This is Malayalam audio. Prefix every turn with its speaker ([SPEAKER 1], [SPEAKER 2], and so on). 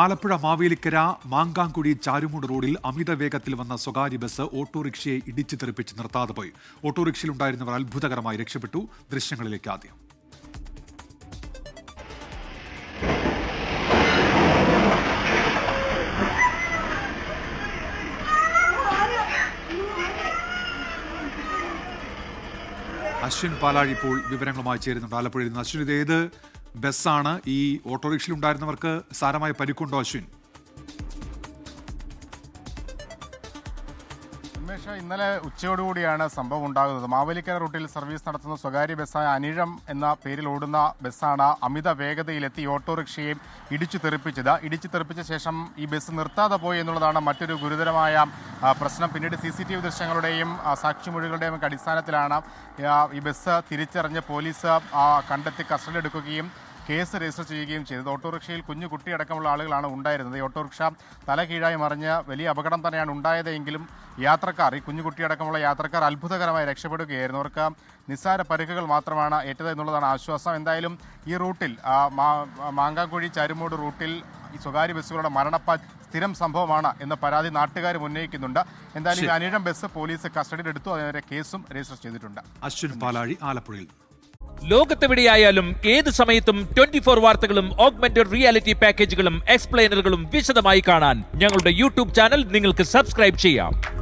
[SPEAKER 1] ആലപ്പുഴ മാവേലിക്കര മാങ്കാങ്കുടി ചാരുമൂട് റോഡിൽ അമിത വേഗത്തിൽ വന്ന സ്വകാര്യ ബസ് ഓട്ടോറിക്ഷയെ ഇടിച്ചു തെറിപ്പിച്ച് നിർത്താതെ പോയി. ഓട്ടോറിക്ഷയിലുണ്ടായിരുന്നവർ അത്ഭുതകരമായി രക്ഷപ്പെട്ടു. ദൃശ്യങ്ങളിലേക്ക് ആദ്യം. അശ്വിൻ പാലാഴി ഇപ്പോൾ വിവരങ്ങളുമായി ചേരുന്നുണ്ട്. ആലപ്പുഴയിൽ നിന്ന് അശ്വിൻ ഇത് ഏത് ബസ്സാണ് ഈ ഓട്ടോറിക്ഷയിൽ ഉണ്ടായിരുന്നവർക്ക് സാരമായ പരിക്കുണ്ടോ അശ്വിൻ?
[SPEAKER 2] ഉന്മേഷ ഇന്നലെ ഉച്ചയോടുകൂടിയാണ് സംഭവം ഉണ്ടാകുന്നത്. മാവേലിക്കര റൂട്ടിൽ സർവീസ് നടത്തുന്ന സ്വകാര്യ ബസ്സായ അനിഴം എന്ന പേരിൽ ഓടുന്ന ബസ്സാണ് അമിത വേഗതയിലെത്തി ഓട്ടോറിക്ഷയെ ഇടിച്ചു തെറിപ്പിച്ചത്. ഇടിച്ചു തെറിപ്പിച്ച ശേഷം ഈ ബസ് നിർത്താതെ പോയി എന്നുള്ളതാണ് മറ്റൊരു ഗുരുതരമായ പ്രശ്നം. പിന്നീട് സി സി ടി വി ദൃശ്യങ്ങളുടെയും സാക്ഷിമൊഴികളുടെയും ഒക്കെ അടിസ്ഥാനത്തിലാണ് ഈ ബസ് തിരിച്ചറിഞ്ഞ് പോലീസ് കണ്ടെത്തി കസ്റ്റഡി എടുക്കുകയും കേസ് രജിസ്റ്റർ ചെയ്യുകയും ചെയ്തത്. ഓട്ടോറിക്ഷയിൽ കുഞ്ഞു കുട്ടിയടക്കമുള്ള ആളുകളാണ് ഉണ്ടായിരുന്നത്. ഈ ഓട്ടോറിക്ഷ തല കീഴായി മറിഞ്ഞ് വലിയ അപകടം തന്നെയാണ് ഉണ്ടായതെങ്കിലും യാത്രക്കാർ ഈ കുഞ്ഞുകുട്ടിയടക്കമുള്ള യാത്രക്കാർ അത്ഭുതകരമായി രക്ഷപ്പെടുകയായിരുന്നു. അവർക്ക് നിസ്സാര പരിക്കുകൾ മാത്രമാണ് ഏറ്റത് എന്നുള്ളതാണ് ആശ്വാസം. എന്തായാലും ഈ റൂട്ടിൽ ആ, മാ- മാങ്കാങ്കുഴി റൂട്ടിൽ ഈ സ്വകാര്യ ബസ്സുകളുടെ മരണപ്പ സ്ഥിരം സംഭവമാണ് എന്ന പരാതി നാട്ടുകാരും ഉന്നയിക്കുന്നുണ്ട്. എന്തായാലും അനേഴം ബസ് പോലീസ് കസ്റ്റഡിയിലെടുത്തു. അതിനെതിരെ കേസും രജിസ്റ്റർ ചെയ്തിട്ടുണ്ട്.
[SPEAKER 1] അശ്വിൻ പാലാഴി ആലപ്പുഴയിൽ.
[SPEAKER 3] ലോകത്തെവിടെയായാലും ഏത് സമയത്തും ട്വന്റി ഫോർ വാർത്തകളും ഓഗ്മെന്റഡ് റിയാലിറ്റി പാക്കേജുകളും എക്സ്പ്ലെയിനറുകളും വിശദമായി കാണാൻ ഞങ്ങളുടെ യൂട്യൂബ് ചാനൽ നിങ്ങൾക്ക് സബ്സ്ക്രൈബ് ചെയ്യാം.